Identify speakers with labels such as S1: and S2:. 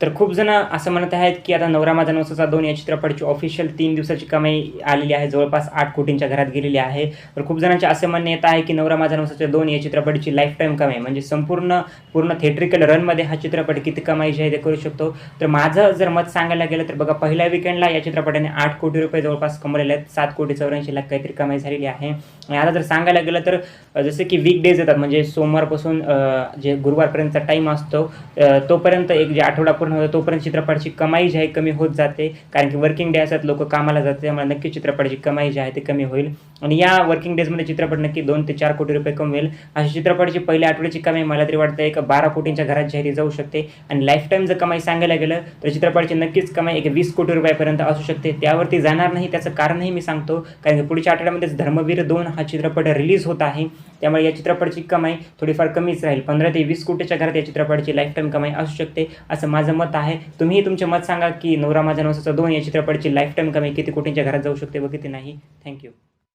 S1: तर खूप जण असं म्हणत आहेत की आता नवरा माझा नवसाचा दोन या चित्रपटाची ऑफिशियल तीन दिवसाची कमाई आलेली आहे. जवळपास आठ कोटींच्या घरात गेलेली आहे. तर खूप जणांचे असे म्हणणे येत आहे की नवरा माझा नवसाच्या दोन या चित्रपटाची लाईफ टाईम कमाई म्हणजे संपूर्ण पूर्ण थिएटरिकल रनमध्ये हा चित्रपट किती कमाई जी आहे ते करू शकतो. तर माझं जर मत सांगायला गेलं तर बघा पहिल्या विकेंडला या चित्रपटाने आठ कोटी रुपये जवळपास कमवलेले आहेत. सात कोटी चौऱ्याऐंशी लाख काहीतरी कमाई झालेली आहे. आणि आता जर सांगायला गेलं तर जसे की वीक डेज येतात म्हणजे सोमवारपासून जे गुरुवारपर्यंतचा टाईम असतो तोपर्यंत एक जे आठवडा पूर्ण होतं तोपर्यंत चित्रपटाची कमाई जी आहे कमी होत जाते. कारण की वर्किंग डे असतात लोक कामाला जाते त्यामुळे नक्की चित्रपटाची कमाई जी आहे ते कमी होईल. आणि या वर्किंग डेजमध्ये चित्रपट नक्की दोन ते चार कोटी रुपये कमवेल. अशा चित्रपटाची पहिल्या आठवड्याची कमाई मला तरी वाटतं एक बारा कोटींच्या घरात जी आहे ती जाऊ शकते. आणि लाईफ टाईम जर कमाई सांगायला गेलं तर चित्रपटाची नक्कीच कमाई एक वीस कोटी रुपयापर्यंत असू शकते. त्यावरती जाणार नाही त्याचं कारणही मी सांगतो. कारण की पुढच्या आठवड्यामध्येच धर्मवीर दोन हा चित्रपट रिलीज होत आहे. त्यामुळे या चित्रपटाची कमाई थोडीफार कमीच राहील. पंधरा ते वीस कोटीच्या घरात या चित्रपटाची लाईफ टाईम कमाई असू शकते असं माझं मत आहे. तुम्हीही तुमचे मत सांगा की नवरा माझ्या नवसाचा दोन या चित्रपटाची लाईफ टाईम कमी किती कोटींच्या घरात जाऊ शकते व किती नाही. थँक्यू